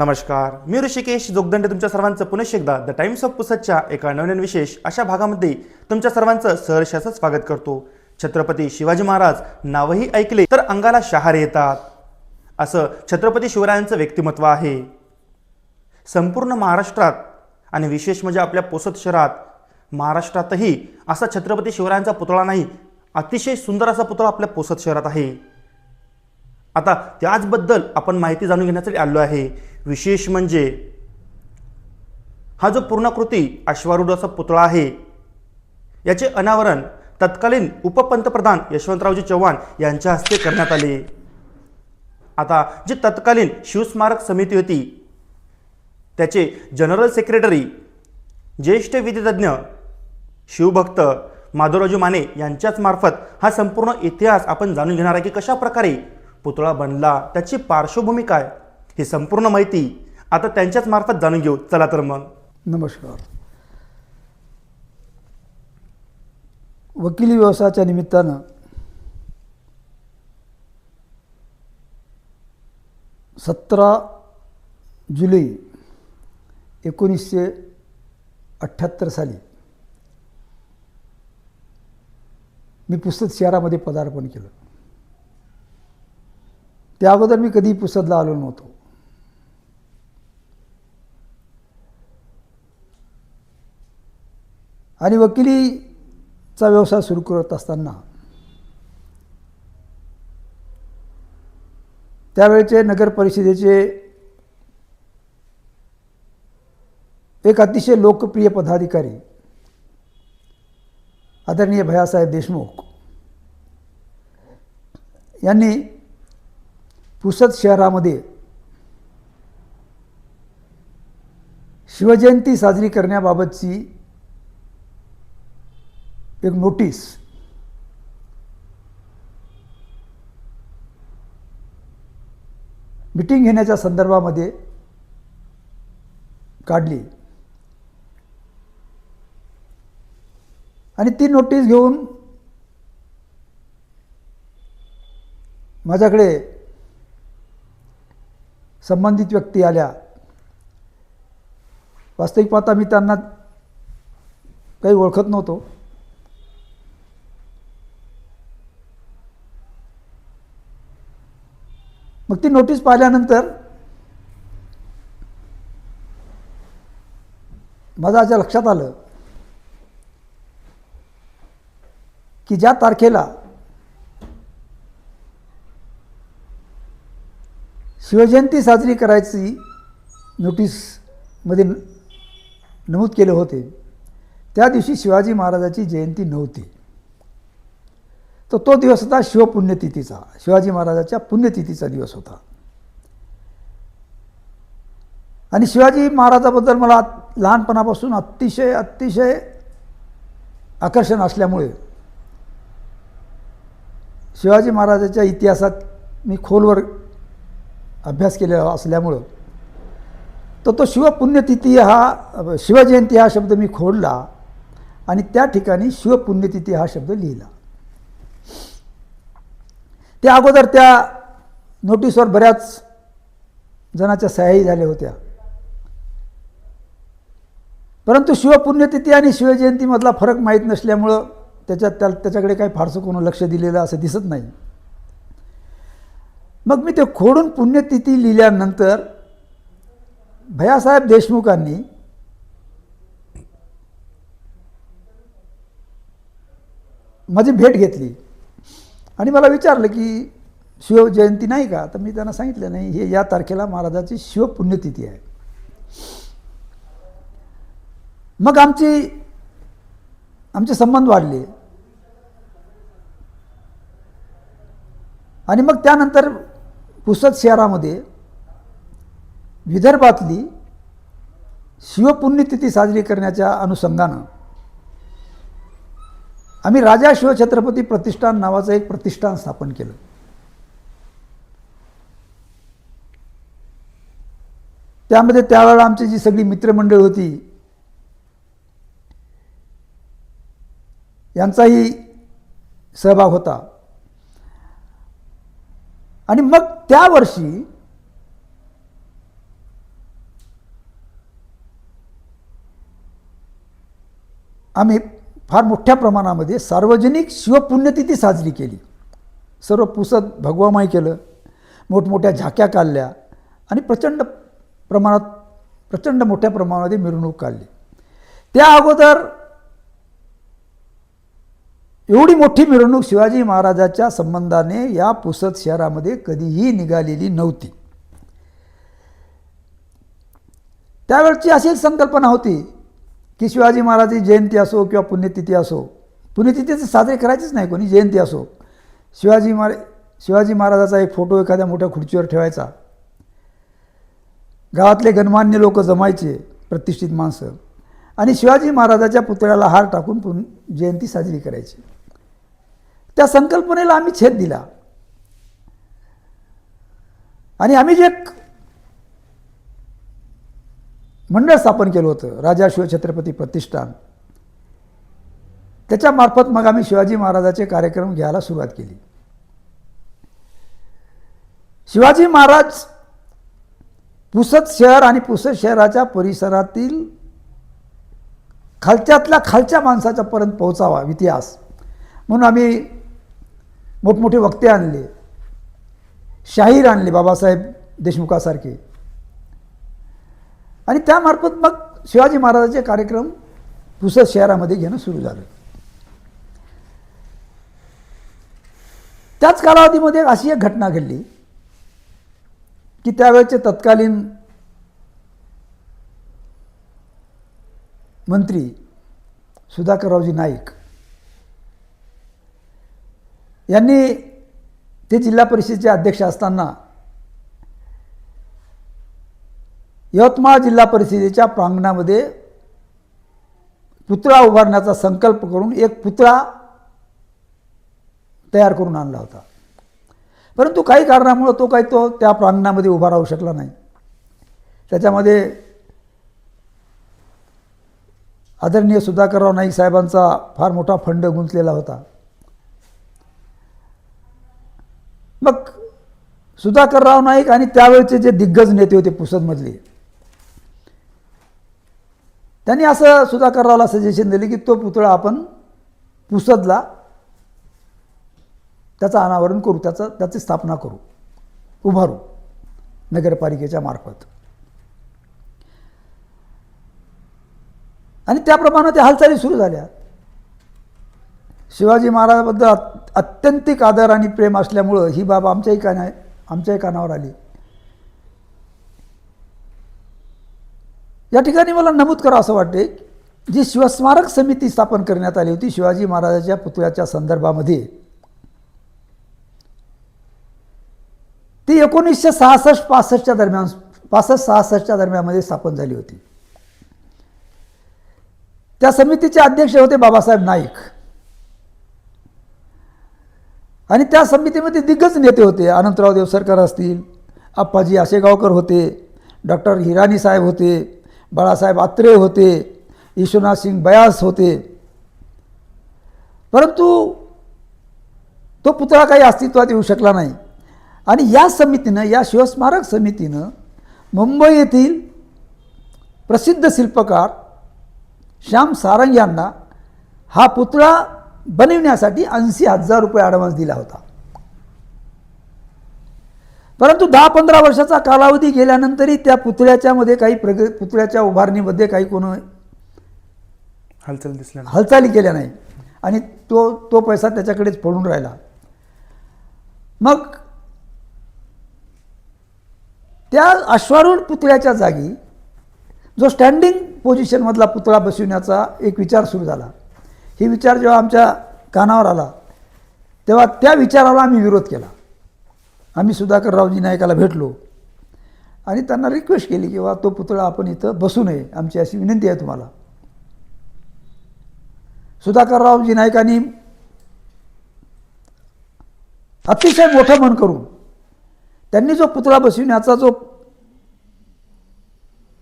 नमस्कार. मी ऋषिकेश जोगदंडे तुमच्या सर्वांचं पुनश्च एकदा द टाइम्स ऑफ पुसदच्या एका नवीन विशेष अशा भागामध्ये तुमच्या सर्वांचं सहर्षाचं स्वागत करतो. छत्रपती शिवाजी महाराज नावही ऐकले तर अंगाला शहारे येतात. असं छत्रपती शिवरायांचं व्यक्तिमत्व आहे. संपूर्ण महाराष्ट्रात आणि विशेष म्हणजे आपल्या पोसत शहरात महाराष्ट्रातही असा छत्रपती शिवरायांचा पुतळा नाही अतिशय सुंदर असा पुतळा आपल्या पोसत शहरात आहे. आता त्याचबद्दल आपण माहिती जाणून घेण्यासाठी आलो आहे. विशेष म्हणजे हा जो पूर्णाकृती अश्वारूढाचा पुतळा आहे याचे अनावरण तत्कालीन उपपंतप्रधान यशवंतरावजी चव्हाण यांच्या हस्ते करण्यात आले. आता जी तत्कालीन शिवस्मारक समिती होती त्याचे जनरल सेक्रेटरी ज्येष्ठ विधितज्ञ शिवभक्त माधवरावजी माने यांच्याच मार्फत हा संपूर्ण इतिहास आपण जाणून घेणार आहे की कशा प्रकारे पुतळा बनला त्याची पार्श्वभूमी काय? ही संपूर्ण माहिती आता त्यांच्याच मार्फत जाणून घेऊ. चला तर मग. नमस्कार. वकिली व्यवसायाच्या निमित्तानं सतरा जुलै एकोणीसशे अठ्ठ्याहत्तर साली मी पुसद शहरामध्ये पदार्पण केलं. त्या अगोदर मी कधी पुसदला आलो नव्हतो. आणि वकिलीचा व्यवसाय सुरू करत असताना त्यावेळेचे नगर परिषदेचे एक अतिशय लोकप्रिय पदाधिकारी आदरणीय भयासाहेब देशमुख यांनी पुसद शहरामध्ये शिवजयंती साजरी करण्याबाबतची एक नोटीस. मिटिंग घेण्याच्या संदर्भामध्ये काढली. आणि ती नोटीस घेऊन माझ्याकडे संबंधित व्यक्ती आल्या. वास्तविक पाहता मी त्यांना काही ओळखत नव्हतो. मग ती नोटीस पाहिल्यानंतर माझ्या अशा लक्षात आलं की ज्या तारखेला शिवजयंती साजरी करायची नोटीसमध्ये नमूद केले होते त्या दिवशी शिवाजी महाराजाची जयंती नव्हती. तर तो दिवस होता शिवपुण्यतिथीचा. शिवाजी महाराजाच्या पुण्यतिथीचा दिवस होता. आणि शिवाजी महाराजाबद्दल मला लहानपणापासून अतिशय अतिशय आकर्षण असल्यामुळे शिवाजी महाराजाच्या इतिहासात मी खोलवर अभ्यास केलेला असल्यामुळं तर तो शिवपुण्यतिथी हा शिवजयंती हा शब्द मी खोडला आणि त्या ठिकाणी शिवपुण्यतिथी हा शब्द लिहिला. त्या अगोदर त्या नोटीसवर बऱ्याच जणाच्या सह्याही झाल्या होत्या. परंतु शिवपुण्यतिथी आणि शिवजयंतीमधला फरक माहीत नसल्यामुळं त्याच्यात त्या त्याच्याकडे काही फारसं कोण लक्ष दिलेलं असं दिसत नाही. मग मी ते खोडून पुण्यतिथी लिहिल्यानंतर भयासाहेब देशमुखांनी माझी भेट घेतली. आणि मला विचारलं की शिवजयंती नाही का? तर मी त्यांना सांगितलं नाही हे या तारखेला महाराजाची शिवपुण्यतिथी आहे. मग आमची आमचे संबंध वाढले. आणि मग त्यानंतर पुसद शहरामध्ये विदर्भातली शिवपुण्यतिथी साजरी करण्याच्या अनुषंगानं आम्ही राजा शिवछत्रपती प्रतिष्ठान नावाचं एक प्रतिष्ठान स्थापन केलं. त्यामध्ये त्यावेळेला आमची जी सगळी मित्रमंडळ होती यांचाही सहभाग होता. आणि मग त्या वर्षी आम्ही फार मोठ्या प्रमाणामध्ये सार्वजनिक शिवपुण्यतिथी साजरी केली. सर्व पुसत भगवामाई केलं मोठमोठ्या झाक्या काढल्या आणि प्रचंड प्रमाणात प्रचंड मोठ्या प्रमाणामध्ये मिरवणूक काढली. त्या अगोदर एवढी मोठी मिरवणूक शिवाजी महाराजाच्या संबंधाने या पुसद शहरामध्ये कधीही निघालेली नव्हती. त्यावेळची अशी एक संकल्पना होती की शिवाजी महाराजांची जयंती असो किंवा पुण्यतिथी असो पुण्यतिथी तर साजरी करायचीच नाही कोणी जयंती असो. शिवाजी महाराज शिवाजी महाराजाचा एक फोटो एखाद्या मोठ्या खुर्चीवर ठेवायचा. गावातले गणमान्य लोक जमायचे प्रतिष्ठित माणसं. आणि शिवाजी महाराजाच्या पुतळ्याला हार टाकून पुन जयंती साजरी करायची. त्या संकल्पनेला आम्ही छेद दिला. आणि आम्ही जे मंडळ स्थापन केलं होतं. राजा शिवछत्रपती प्रतिष्ठान. त्याच्यामार्फत मग आम्ही शिवाजी महाराजाचे कार्यक्रम घ्यायला सुरुवात केली. शिवाजी महाराज पुसद शहर आणि पुसद शहराच्या परिसरातील खालच्यातल्या खालच्या माणसाच्यापर्यंत पोहोचावा इतिहास. म्हणून आम्ही मोठमोठे वक्ते आणले. शाहीर आणले बाबासाहेब देशमुखासारखे. आणि त्यामार्फत मग शिवाजी महाराजाचे कार्यक्रम पुसद शहरामध्ये घेणं सुरू झालं. त्याच कालावधीमध्ये अशी एक घटना घडली की त्यावेळेचे तत्कालीन मंत्री सुधाकररावजी नाईक यांनी ते जिल्हा परिषदेचे अध्यक्ष असताना यवतमाळ जिल्हा परिषदेच्या प्रांगणामध्ये पुतळा उभारण्याचा संकल्प करून एक पुतळा तयार करून आणला होता. परंतु काही कारणामुळं तो काही तो त्या प्रांगणामध्ये उभा राहू शकला नाही. त्याच्यामध्ये आदरणीय सुधाकरराव नाईक साहेबांचा फार मोठा फंड गुंतलेला होता. मग सुधाकरराव नाईक आणि त्यावेळचे जे दिग्गज नेते होते पुसदमधले त्यांनी असं सुधाकररावला सजेशन दिले की तो पुतळा आपण पुसदला त्याचं अनावरण करू त्याचं त्याची स्थापना करू उभारू नगरपालिकेच्या मार्फत. आणि त्याप्रमाणे त्या हालचाली सुरू झाल्या. शिवाजी महाराजाबद्दल अत्यंतिक आदर आणि प्रेम असल्यामुळं ही बाब आमच्याही काना आमच्याही कानावर आली. या ठिकाणी मला नमूद करावं असं वाटते जी शिवस्मारक समिती स्थापन करण्यात आली होती शिवाजी महाराजाच्या पुतळ्याच्या संदर्भामध्ये ती एकोणीसशे सहासष्ट पासष्टच्या दरम्यान पासष्ट सहासष्टच्या दरम्यानमध्ये स्थापन झाली होती. त्या समितीचे अध्यक्ष होते बाबासाहेब नाईक. आणि त्या समितीमध्ये दिग्गज नेते होते अनंतराव देवसरकर असतील आप्पाजी आशेगावकर होते डॉक्टर हिराणी साहेब होते बाळासाहेब आत्रे होते ईश्वरनाथ सिंग बयास होते. परंतु तो पुतळा काही अस्तित्वात येऊ शकला नाही. आणि या समितीनं या शिवस्मारक समितीनं मुंबई येथील प्रसिद्ध शिल्पकार श्याम सारंग यांना हा पुतळा बनविण्यासाठी ऐंशी हजार रुपये ॲडव्हान्स दिला होता. परंतु दहा पंधरा वर्षाचा कालावधी गेल्यानंतरही त्या पुतळ्याच्या मध्ये काही प्रग पुतळ्याच्या उभारणीमध्ये काही कोण हालचाल दिसल्या. हालचाली केल्या नाही. आणि तो तो पैसा त्याच्याकडेच पडून राहिला. मग त्या अश्वारूढ पुतळ्याच्या जागी जो स्टँडिंग पोझिशनमधला पुतळा बसविण्याचा एक विचार सुरू झाला. ही विचार जेव्हा आमच्या कानावर आला तेव्हा त्या विचाराला आम्ही विरोध केला. आम्ही सुधाकररावजी नायकाला भेटलो. आणि त्यांना रिक्वेस्ट केली की वा तो पुतळा आपण इथं बसू नये. आमची अशी विनंती आहे तुम्हाला. सुधाकररावजी नायकांनी अतिशय मोठं मन करून त्यांनी जो पुतळा बसविण्याचा जो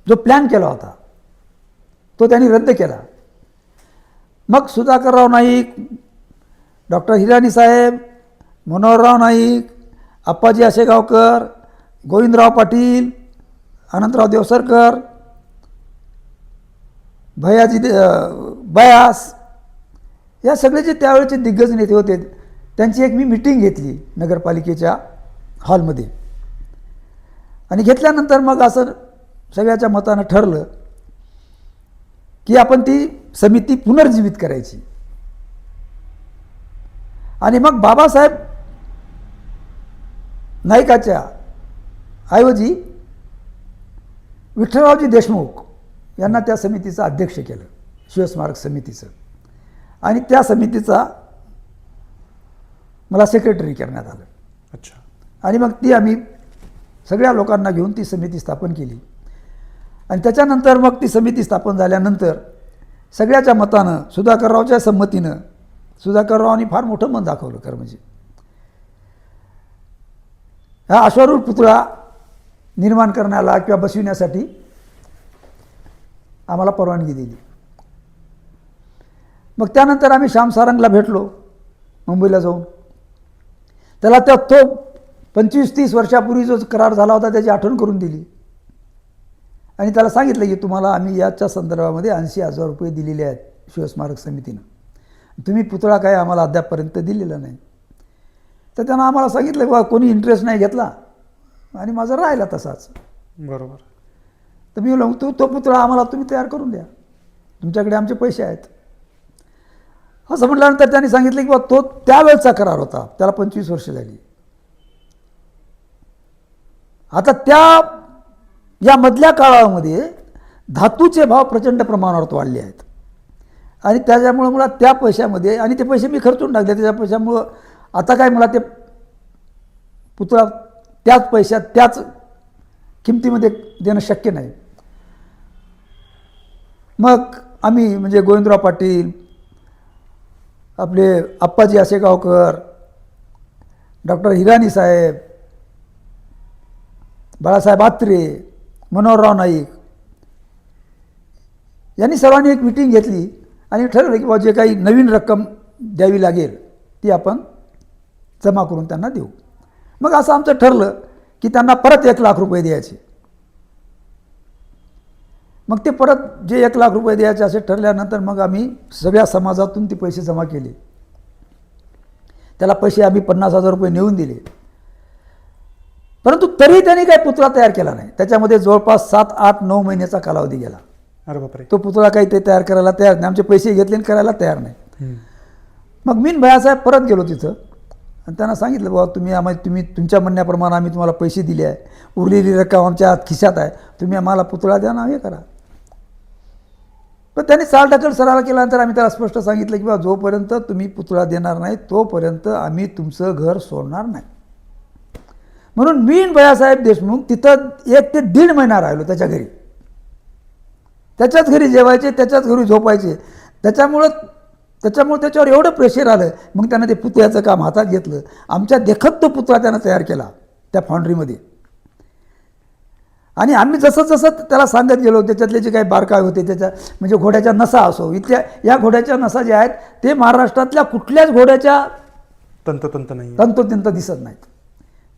जो प्लॅन केला होता तो त्यांनी रद्द केला. मग सुधाकरराव नाईक डॉक्टर हिराणी साहेब मनोहरराव नाईक अप्पाजी आशेगावकर गोविंदराव पाटील अनंतराव देवसरकर भयाजी दे- बयास या सगळे जे त्यावेळेचे दिग्गज नेते होते त्यांची एक मी मिटिंग घेतली नगरपालिकेच्या हॉलमध्ये. आणि घेतल्यानंतर मग असं सगळ्याच्या मतानं ठरलं की आपण ती समिती पुनर्जीवित करायची. आणि मग बाबासाहेब नाईकाच्या ऐवजी विठ्ठलरावजी देशमुख यांना त्या समितीचं अध्यक्ष केलं शिवस्मारक समितीचं. आणि त्या समितीचा मला सेक्रेटरी करण्यात आलं. अच्छा. आणि मग ती आम्ही सगळ्या लोकांना घेऊन ती समिती स्थापन केली. आणि त्याच्यानंतर मग ती समिती स्थापन झाल्यानंतर सगळ्याच्या मतानं सुधाकररावच्या संमतीनं सुधाकररावांनी फार मोठं मन दाखवलं खरं म्हणजे. हा अश्वारूढ पुतळा निर्माण करण्याला किंवा बसविण्यासाठी आम्हाला परवानगी दिली. मग त्यानंतर आम्ही श्याम सारंगला भेटलो मुंबईला जाऊन. त्याला त्या तो पंचवीस तीस वर्षापूर्वी जो करार झाला होता त्याची आठवण करून दिली. आणि त्याला सांगितलं की तुम्हाला आम्ही याच्या संदर्भामध्ये ऐंशी हजार रुपये दिलेले आहेत शिवस्मारक समितीनं. तुम्ही पुतळा काय आम्हाला अद्यापपर्यंत दिलेला नाही. तर त्यानं आम्हाला सांगितलं की बा कोणी इंटरेस्ट नाही घेतला. आणि माझा राहिला तसाच. बरोबर. तर मी म्हणलो तो तो पुतळा आम्हाला तुम्ही तयार करून द्या. तुमच्याकडे आमचे पैसे आहेत. असं म्हटल्यानंतर त्यांनी सांगितलं की बा तो त्यावेळचा करार होता. त्याला पंचवीस वर्ष झाली. आता त्या या मधल्या काळामध्ये धातूचे भाव प्रचंड प्रमाणावर वाढले आहेत. आणि त्याच्यामुळं मला त्या पैशामध्ये आणि ते पैसे मी खर्चून टाकले त्याच्या पैशामुळं आता काय मला ते पुतळा त्याच पैशात त्याच किमतीमध्ये देणं शक्य नाही. मग आम्ही म्हणजे गोविंदराव पाटील आपले आप्पाजी आसेगावकर डॉक्टर हिराणी साहेब बाळासाहेब आत्रे मनोहरराव नाईक यांनी सर्वांनी एक मिटिंग घेतली आणि ठरवलं की बाबा जे काही नवीन रक्कम द्यावी लागेल ती आपण जमा करून त्यांना देऊ. मग असं आमचं ठरलं की त्यांना परत एक लाख रुपये द्यायचे. मग ते परत जे एक लाख रुपये द्यायचे असे ठरल्यानंतर मग आम्ही सगळ्या समाजातून ते पैसे जमा केले. त्याला पैसे आम्ही पन्नास हजार रुपये नेऊन दिले. परंतु तरी त्यांनी काही पुतळा तयार केला नाही. त्याच्यामध्ये जवळपास सात आठ नऊ महिन्याचा कालावधी गेला. अरे बापरे. तो पुतळा काही ते तयार करायला तयार नाही. आमचे पैसे घेतले आणि करायला तयार नाही. मग मीन भयासाहेब परत गेलो तिथं. आणि त्यांना सांगितलं बाबा तुम्ही आम्हाला तुम्ही तुमच्या म्हणण्याप्रमाणे आम्ही तुम्हाला पैसे दिले आहे. उरलेली रक्कम आमच्या खिशात आहे. तुम्ही आम्हाला पुतळा द्या ना हे करा. पण त्यांनी चाल ढकल सराव केल्यानंतर आम्ही त्याला स्पष्ट सांगितलं की बाबा जोपर्यंत तुम्ही पुतळा देणार नाही तोपर्यंत आम्ही तुमचं घर सोडणार नाही. म्हणून मी बयासाहेब देशमुख तिथं एक ते दीड महिना राहिलो त्याच्या घरी. त्याच्याच घरी जेवायचे त्याच्याच घरी झोपायचे. त्याच्यामुळं त्याच्यामुळे त्याच्यावर एवढं प्रेशर आलं. मग त्यानं ते पुतळ्याचं काम हातात घेतलं. आमच्या देखत तो पुतळा त्यानं तयार केला त्या फाउंड्रीमध्ये आणि आम्ही जसं जसं त्याला सांगत गेलो त्याच्यातले जे काही बारकावे होते त्याच्या म्हणजे घोड्याच्या नसा असो इथल्या या घोड्याच्या नसा ज्या आहेत ते महाराष्ट्रातल्या कुठल्याच घोड्याच्या तंतोतंत नाही तंतोतंत दिसत नाहीत.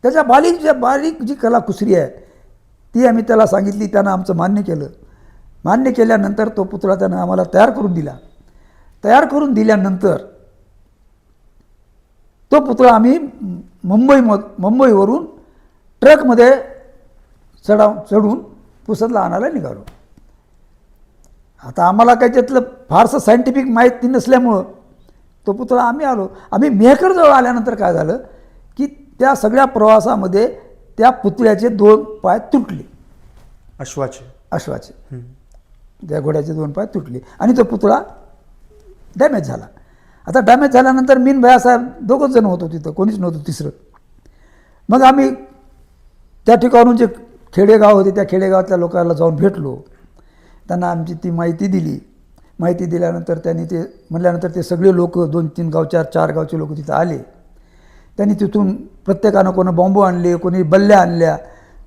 त्याच्या बारीक ज्या बारीक जी कलाकुसरी आहे ती आम्ही त्याला सांगितली त्यानं आमचं मान्य केलं. मान्य केल्यानंतर तो पुतळा त्यानं आम्हाला तयार करून दिला. तयार करून दिल्यानंतर तो पुतळा आम्ही मुंबई मुंबईवरून ट्रकमध्ये चढाव चढून पुसदला आणायला निघालो. आता आम्हाला काही त्यातलं फारसं सायंटिफिक माहिती नसल्यामुळं तो पुतळा आम्ही आलो. आम्ही मेहकरजवळ आल्यानंतर काय झालं की त्या सगळ्या प्रवासामध्ये त्या पुतळ्याचे दोन पाय तुटले. अश्वाचे. अश्वाचे. त्या घोड्याचे दोन पाय तुटले आणि तो पुतळा डॅमेज झाला. आता डॅमेज झाल्यानंतर मीन भयासाहेब दोघंच जण होतो तिथं कोणीच नव्हतं तिसरं. मग आम्ही त्या ठिकाणून जे खेडेगाव होते त्या खेडेगावातल्या लोकांना जाऊन भेटलो. त्यांना आमची ती माहिती दिली. माहिती दिल्यानंतर त्यांनी ते म्हणल्यानंतर ते सगळे लोक दोन तीन गावच्या चार गावचे लोक तिथं आले. त्यांनी तिथून प्रत्येकानं कोणी बॉम्बू आणले कोणी बल्ल्या आणल्या.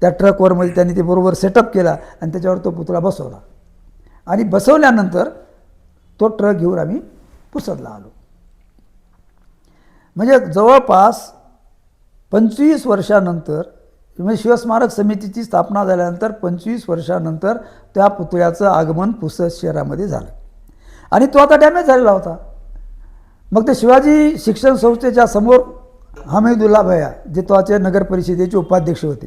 त्या ट्रकवरमध्ये त्यांनी ते बरोबर सेटअप केला आणि त्याच्यावर तो पुतळा बसवला. आणि बसवल्यानंतर तो ट्रक घेऊन आम्ही पुसदला आलो. म्हणजे जवळपास पंचवीस वर्षानंतर म्हणजे शिवस्मारक समितीची स्थापना झाल्यानंतर पंचवीस वर्षानंतर त्या पुतळ्याचं आगमन पुसद शहरामध्ये झालं. आणि तो आता डॅमेज झालेला होता. मग ते शिवाजी शिक्षण संस्थेच्या समोर हमीदुल्ला भैया जे तोचे नगर परिषदेचे उपाध्यक्ष होते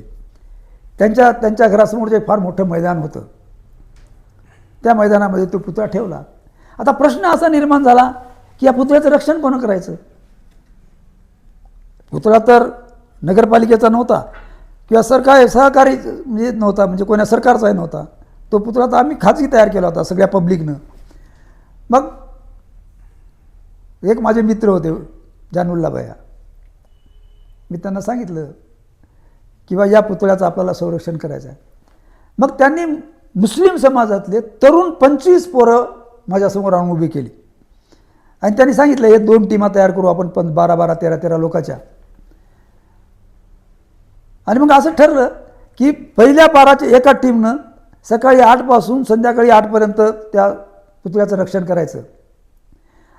त्यांच्या त्यांच्या घरासमोर जे फार मोठं मैदान होतं. त्या मैदानामध्ये तो पुतळा ठेवला. आता प्रश्न असा निर्माण झाला की या पुतळ्याचं रक्षण कोण करायचं? पुतळा तर नगरपालिकेचा नव्हता किंवा सरकार सहकारी म्हणजे नव्हता म्हणजे कोण्या सरकारचाही नव्हता. तो पुतळा तर आम्ही खाजगी तयार केला होता सगळ्या पब्लिकनं. मग एक माझे मित्र होते जानुल्ला भया. मी त्यांना सांगितलं किंवा या पुतळ्याचं आपल्याला संरक्षण करायचं आहे मग त्यांनी मुस्लिम समाजातले तरुण पंचवीस पोरं माझ्यासमोर आणून उभी केली. आणि त्यांनी सांगितलं हे दोन टीमा तयार करू आपण पण बारा बारा तेरा तेरा लोकाच्या. आणि मग असं ठरलं की पहिल्या बाराच्या एका टीमनं सकाळी आठपासून संध्याकाळी आठपर्यंत त्या पुतळ्याचं रक्षण करायचं.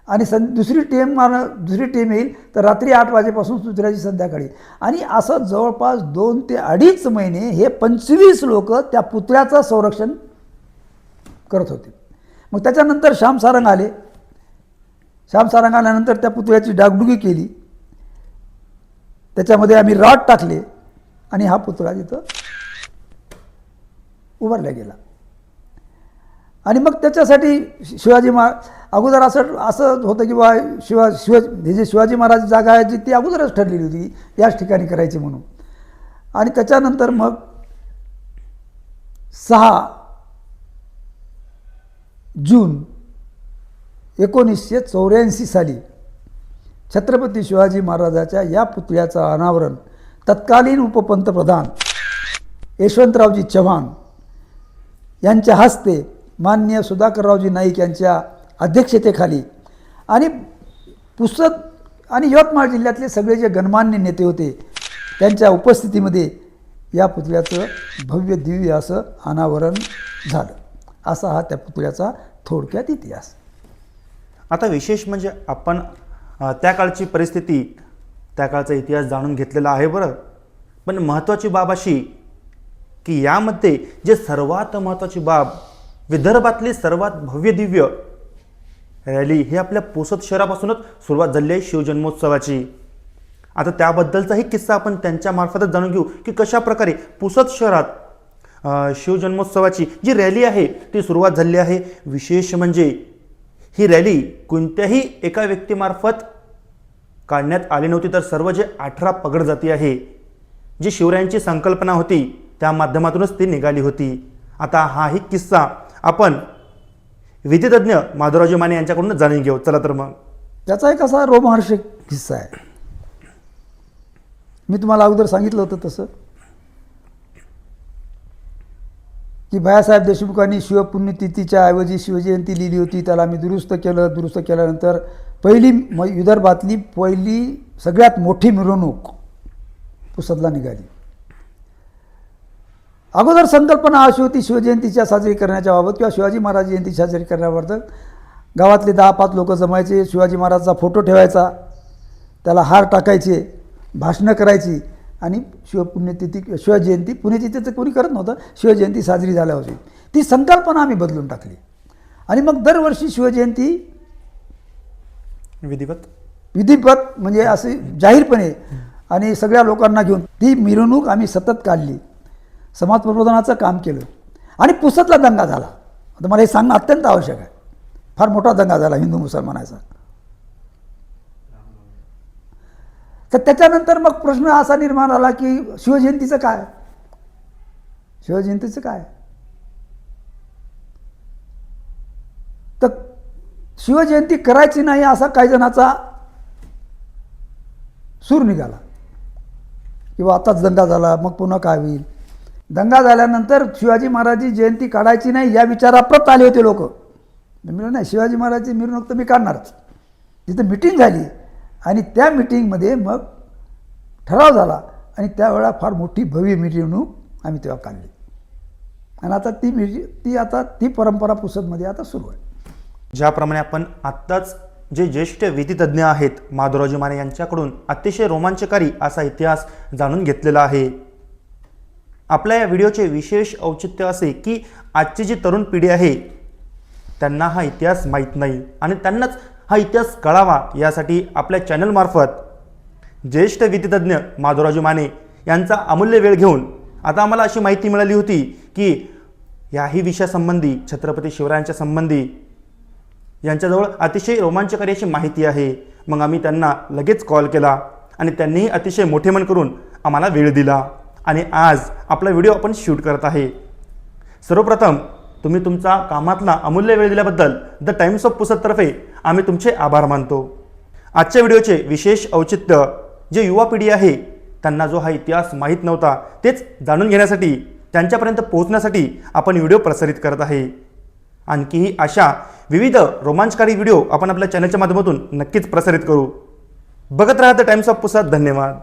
आणि सं दुसरी टीम मान दुसरी टीम येईल तर रात्री आठ वाजेपासून दुसऱ्याची संध्याकाळी. आणि असं जवळपास दोन ते अडीच महिने हे पंचवीस लोक त्या पुतळ्याचं संरक्षण करत होते. मग त्याच्यानंतर श्याम सारंग आले. श्याम सारंग आल्यानंतर त्या पुतळ्याची डागडुगी केली. त्याच्यामध्ये आम्ही रॉड टाकले आणि हा पुतळा तिथं उभारला गेला. आणि मग त्याच्यासाठी शिवाजी महा अगोदर असं असं होतं की बा शिवा शिव हे जे शिवाजी महाराज जागा आहे जी ती अगोदरच ठरलेली होती याच ठिकाणी करायची म्हणून. आणि त्याच्यानंतर मग सहा जून एकोणीसशे चौऱ्याऐंशी साली छत्रपती शिवाजी महाराजाच्या या पुतळ्याचं अनावरण तत्कालीन उपपंतप्रधान यशवंतरावजी चव्हाण यांच्या हस्ते मान्य सुधाकररावजी नाईक यांच्या अध्यक्षतेखाली आणि पुस्तक आणि यवतमाळ जिल्ह्यातले सगळे जे गणमान्य नेते होते त्यांच्या उपस्थितीमध्ये या पुतळ्याचं भव्य दिव्य असं अनावरण झालं. असा हा त्या पुतळ्याचा थोडक्यात इतिहास. आता विशेष म्हणजे आपण त्या काळची परिस्थिती त्या काळचा इतिहास जाणून घेतलेला आहे बरं. पण महत्त्वाची बाब अशी की यामध्ये जे सर्वात महत्त्वाची बाब विदर्भातली सर्वात भव्य दिव्य रॅली ही आपल्या पोसत शहरापासूनच सुरुवात झाली आहे शिवजन्मोत्सवाची. आता त्याबद्दलचाही किस्सा आपण त्यांच्यामार्फतच जाणून घेऊ की कशा प्रकारे पुसद शहरात शिवजन्मोत्सवाची जी रॅली आहे ती सुरुवात झाली आहे. विशेष म्हणजे ही रॅली कोणत्याही एका व्यक्तीमार्फत काढण्यात आली नव्हती तर सर्व जे अठरा पगड जाती आहे जी शिवरायांची संकल्पना होती त्या माध्यमातूनच ती निघाली होती. आता हाही किस्सा आपण विधितज्ञ माधवरावजी माने यांच्याकडून जाणून घेऊ. चला तर मग. त्याचा एक असा रोमहर्षक किस्सा आहे. मी तुम्हाला अगोदर सांगितलं होतं तसं. की बाळासाहेब देशमुखांनी शिवपुण्यतिथीच्या ऐवजी शिवजयंती लिहिली होती त्याला आम्ही दुरुस्त केलं. दुरुस्त केल्यानंतर पहिली म विदर्भातली पहिली सगळ्यात मोठी मिरवणूक पुसदला निघाली. अगोदर संकल्पना अशी होती शिवजयंतीच्या साजरी करण्याच्या बाबत किंवा शिवाजी महाराज जयंती साजरी करण्याबाबत. गावातले दहा पाच लोक जमायचे शिवाजी महाराजचा फोटो ठेवायचा त्याला हार टाकायचे भाषणं करायची. आणि शिवपुण्यतिथी शिवजयंती पुण्यतिथी तर कोणी करत नव्हतं. शिवजयंती साजरी झाल्या होती. ती संकल्पना आम्ही बदलून टाकली. आणि मग दरवर्षी शिवजयंती विधिवत. विधिपत म्हणजे असे जाहीरपणे आणि सगळ्या लोकांना घेऊन ती मिरवणूक आम्ही सतत काढली. समाज प्रबोधनाचं काम केलं. आणि पुसतला दंगा झाला. आता मला हे सांगणं अत्यंत आवश्यक आहे. फार मोठा दंगा झाला हिंदू मुसलमानाचा. तर त्याच्यानंतर मग प्रश्न असा निर्माण आला की शिवजयंतीचं काय? शिवजयंतीचं काय? तर शिवजयंती करायची नाही असा काही जणाचा सूर निघाला. किंवा आताच दंगा झाला मग पुन्हा काय होईल? दंगा झाल्यानंतर शिवाजी महाराजची जयंती काढायची नाही या विचाराप्रत आले होते लोक. मी नाही शिवाजी महाराजची मिरवणूक तर मी काढणारच. तिथं मिटिंग झाली आणि त्या मिटिंगमध्ये मग ठराव झाला. आणि त्यावेळा फार मोठी भव्य मिरवणूक आम्ही तेव्हा काढली. आणि आता ती मिरजी ती आता ती परंपरा पुसदमध्ये आता सुरू आहे. ज्याप्रमाणे आपण आत्ताच जे ज्येष्ठ विधितज्ञ आहेत माधुराजी माने यांच्याकडून अतिशय रोमांचकारी असा इतिहास जाणून घेतलेला आहे. आपल्या या व्हिडिओचे विशेष औचित्य असे की आजची जी तरुण पिढी आहे त्यांना हा इतिहास माहीत नाही. आणि त्यांनाच हा इतिहास कळावा यासाठी आपल्या चॅनलमार्फत ज्येष्ठ विधितज्ञ माधुराजू माने यांचा अमूल्य वेळ घेऊन आता आम्हाला अशी माहिती मिळाली होती की याही विषयासंबंधी छत्रपती शिवरायांच्या संबंधी यांच्याजवळ अतिशय रोमांचकारी अशी माहिती आहे. मग आम्ही त्यांना लगेच कॉल केला आणि त्यांनीही अतिशय मोठे मन करून आम्हाला वेळ दिला. आणि आज आपला व्हिडिओ आपण शूट करत आहे. सर्वप्रथम तुम्ही तुमचा कामातला अमूल्य वेळ दिल्याबद्दल द टाइम्स ऑफ पुसदतर्फे आम्ही तुमचे आभार मानतो. आजच्या व्हिडिओचे विशेष औचित्य जे युवा पिढी आहे त्यांना जो हा इतिहास माहीत नव्हता तेच जाणून घेण्यासाठी त्यांच्यापर्यंत पोहोचण्यासाठी आपण व्हिडिओ प्रसारित करत आहे. आणखीही अशा विविध रोमांचकारी व्हिडिओ आपण आपल्या चॅनलच्या माध्यमातून नक्कीच प्रसारित करू. बघत राहा द टाइम्स ऑफ पुसाद. धन्यवाद.